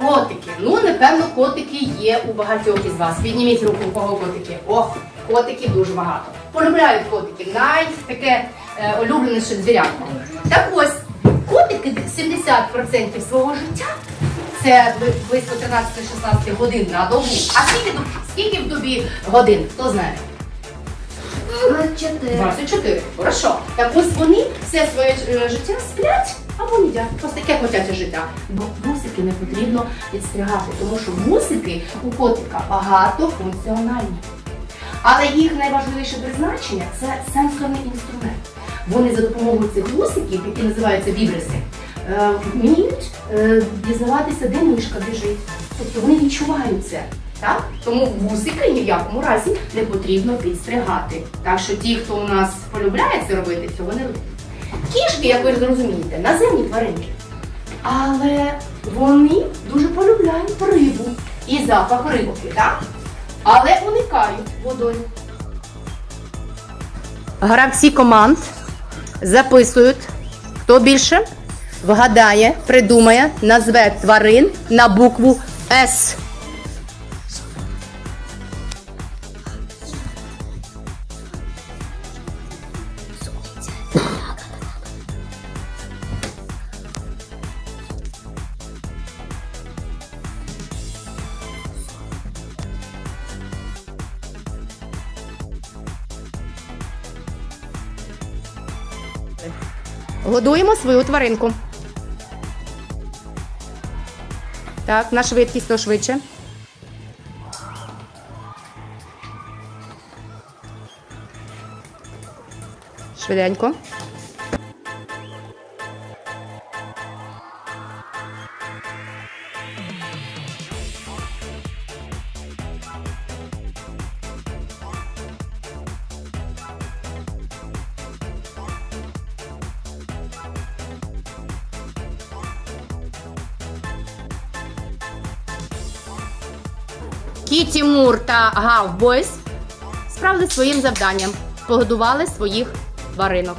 Котики. Ну, напевно, котики є у багатьох із вас. Підніміть руку, у кого котики. Ох, котиків дуже багато. Полюбляють котики. Навіть таке е, улюбленіше звірятко. Так ось, котики 70% свого життя це бли- близько 13-16 годин на добу. А скільки, скільки в добі годин? Хто знає? 24. 24. Хорошо. Так ось вони все своє е, життя сплять або їдять. Ось таке котяче життя. Бо вусики не потрібно підстригати, тому що вусики у котика багатофункціональні. Але їх найважливіше призначення це сенсорний інструмент. Вони за допомогою цих вусиків, які називаються вібриси, е, вміють е, дізнаватися, де мишка біжить. Тобто вони відчувають це. Так? Тому вусики ні в якому разі не потрібно підстригати. Так що ті, хто у нас полюбляє це робити, цього не робить. Кішки, як ви зрозумієте, наземні тваринки. Але вони дуже полюбляють рибу і запах рибки, так? Але уникають водою. Гравці команд записують, хто більше вгадає, придумає, назве тварин на букву С. Годуємо свою тваринку. Так, на швидкість то швидше. Швиденько. Кіті Мур та Гавбойс справили своїм завданням, погодували своїх тваринок.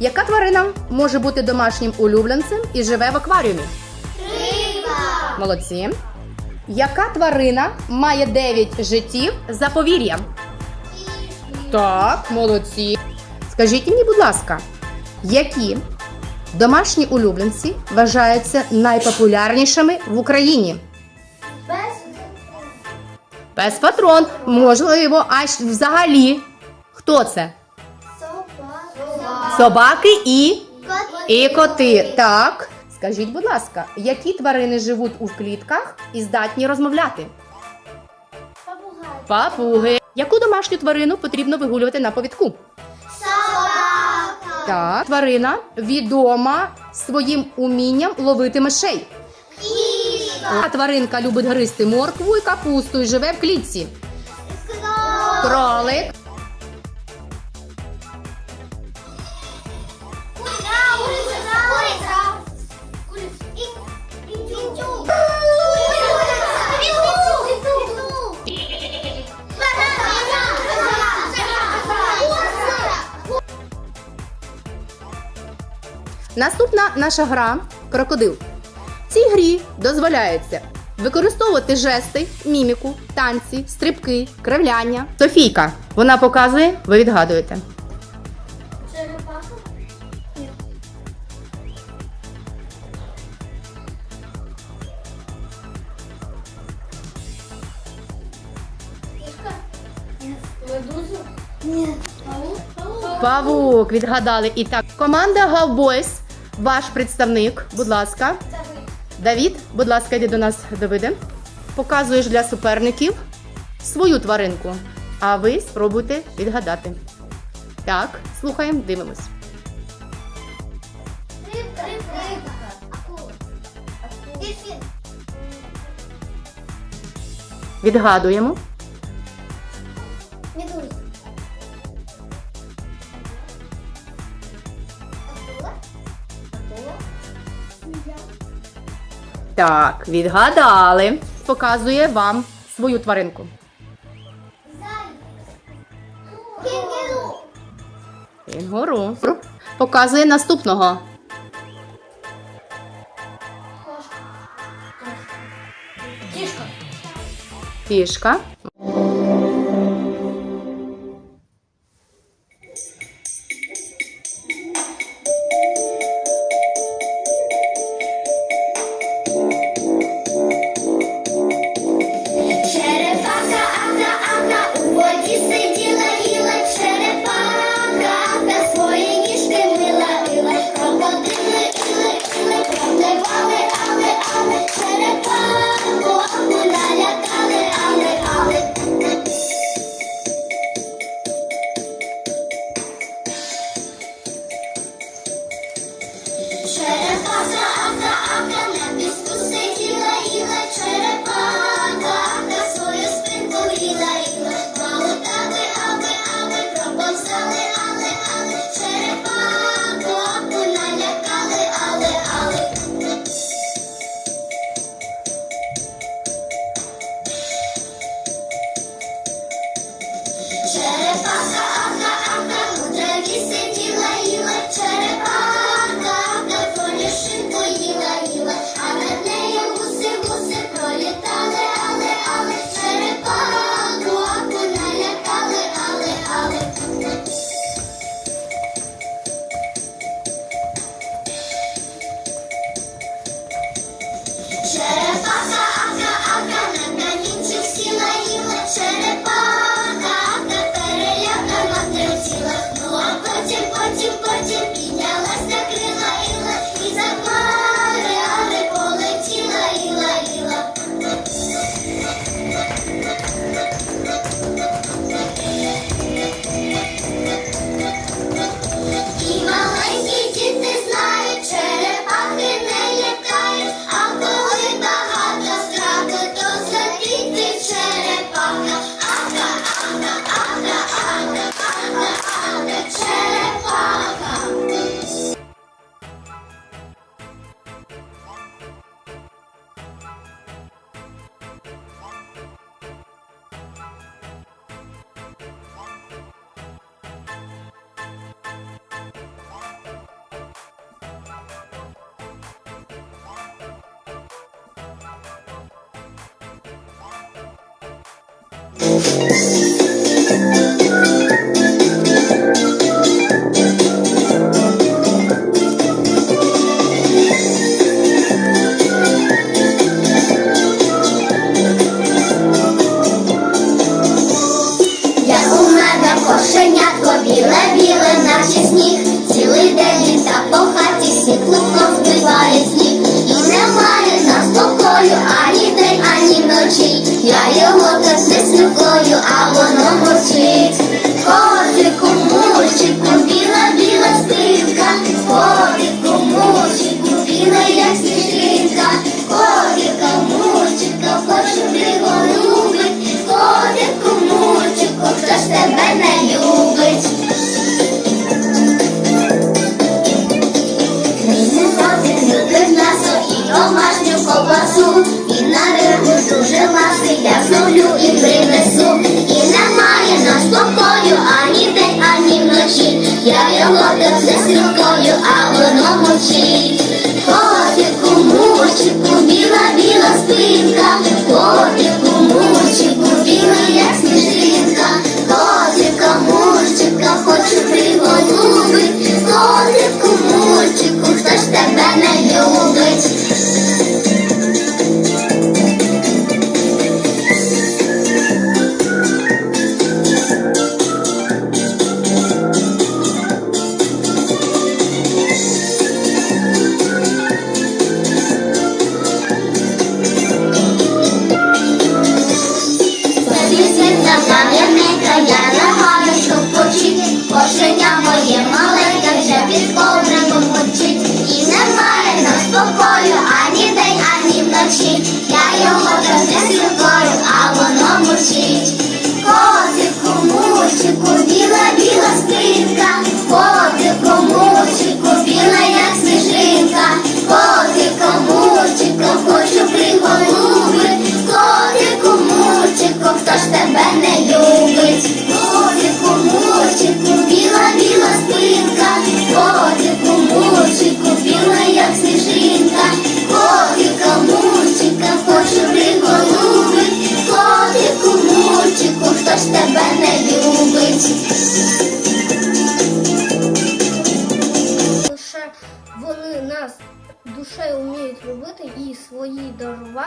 Яка тварина може бути домашнім улюбленцем і живе в акваріумі? Риба! Молодці. Яка тварина має 9 життів за повір'ям? Так, молодці. Скажіть мені, будь ласка, які домашні улюбленці вважаються найпопулярнішими в Україні? Пес патрон, можливо, а щ- взагалі. Хто це? Собаки і, і коти. Так. Скажіть, будь ласка, які тварини живуть у клітках і здатні розмовляти? Папуги. Яку домашню тварину потрібно вигулювати на повідку? Собака. Так. Тварина відома своїм умінням ловити мишей. Кішка. А тваринка любить гризти моркву і капусту і живе в клітці. Кролик. Наступна наша гра крокодил. В цій грі дозволяється використовувати жести, міміку, танці, стрибки, кривляння. Софійка, вона показує, ви відгадуєте. Павук відгадали. І так, команда Галбойс, ваш представник, будь ласка. Давід, будь ласка, йди до нас, Давиде. Показуєш для суперників свою тваринку. А ви спробуйте відгадати. Так, слухаємо, дивимось. Відгадуємо. Медуза. Так, відгадали. Показує вам свою тваринку. Кенгуру. Показує наступного. Кішка. Кішка. see.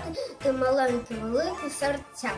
Дарувати ти маленькі великі серця.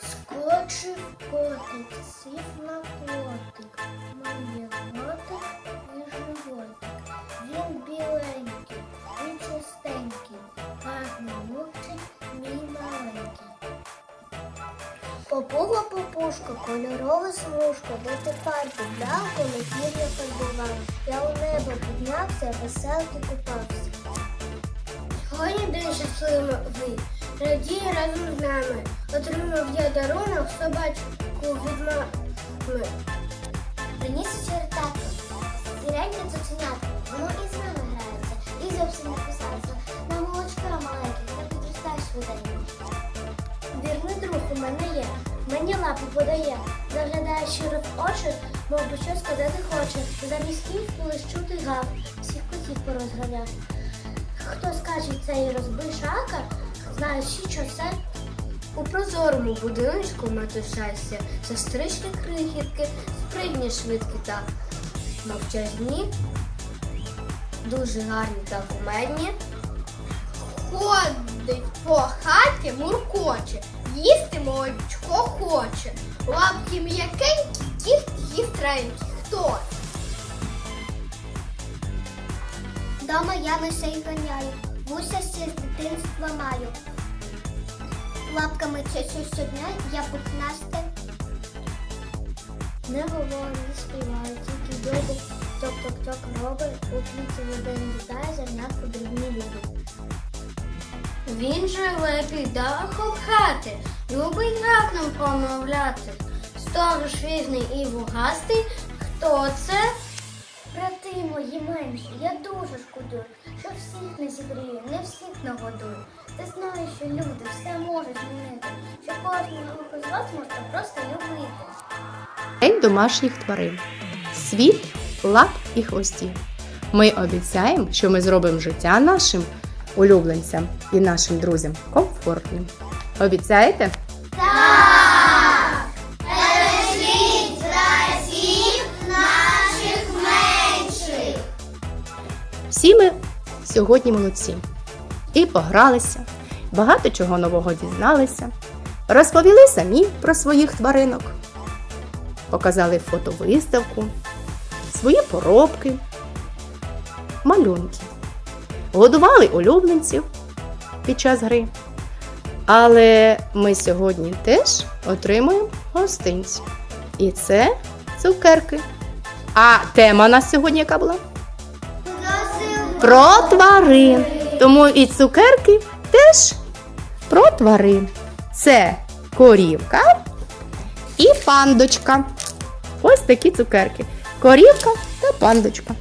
Скочив котик, сів на котик, моє котик і животик. Він біленький, він чистенький, гарний мовчить мій маленький. Попуга попушка, кольорова смужка, де ти парку дав, коли пір'я подбивав. Я у небо піднявся, веселки купався. Сьогодні день щасливий, радій разом з нами. Отримав я дарунок собачку від мами. Приніс чертаку, сіреньке цуценятко, воно і з нами грається, і зовсім не кусається. На молочка маленьке, та підростає швиденько. Вірний друг у мене є, мені лапу подає, заглядає щиро в очі, мов би що сказати хоче. Замість кінь лиш чути гав, всіх котів порозганяв. Хто скаже цей розбий шака, знає всі, що це у прозорому будиночку матушайся, сестрички крихітки, спритні швидкі та мовчазні, дуже гарні та кумедні. Ходить по хаті, муркоче, їсти молочко хоче. Лапки м'якенькі, кіхті гістренькі. Хто? Дома я лише ганяю, вуся ще з дитинства маю. Лапками чечу щодня, я пухнасте. Не говорить, не співає, тільки добу ток-ток-ток робить, у квіті людей літає, зернятко дрібні любить. Він живе під дахом хати, любить гакном промовляти. Сторож візний і вугастий. Хто це? Брати мої менші, я дуже шкодую, що всіх не зігрію, не всіх нагодую. Ти знаєш, що люди все можуть змінити, що кожного з вас можна просто любити. День домашніх тварин. Світ, лап і хвостів. Ми обіцяємо, що ми зробимо життя нашим улюбленцям і нашим друзям комфортним. Обіцяєте? Всі ми сьогодні молодці. І погралися, багато чого нового дізналися, розповіли самі про своїх тваринок, показали фотовиставку, свої поробки, малюнки, годували улюбленців під час гри. Але ми сьогодні теж отримуємо гостинці. І це цукерки. А тема у нас сьогодні яка була? Про тварин. Тому і цукерки теж про тварин. Це корівка і пандочка. Ось такі цукерки. Корівка та пандочка.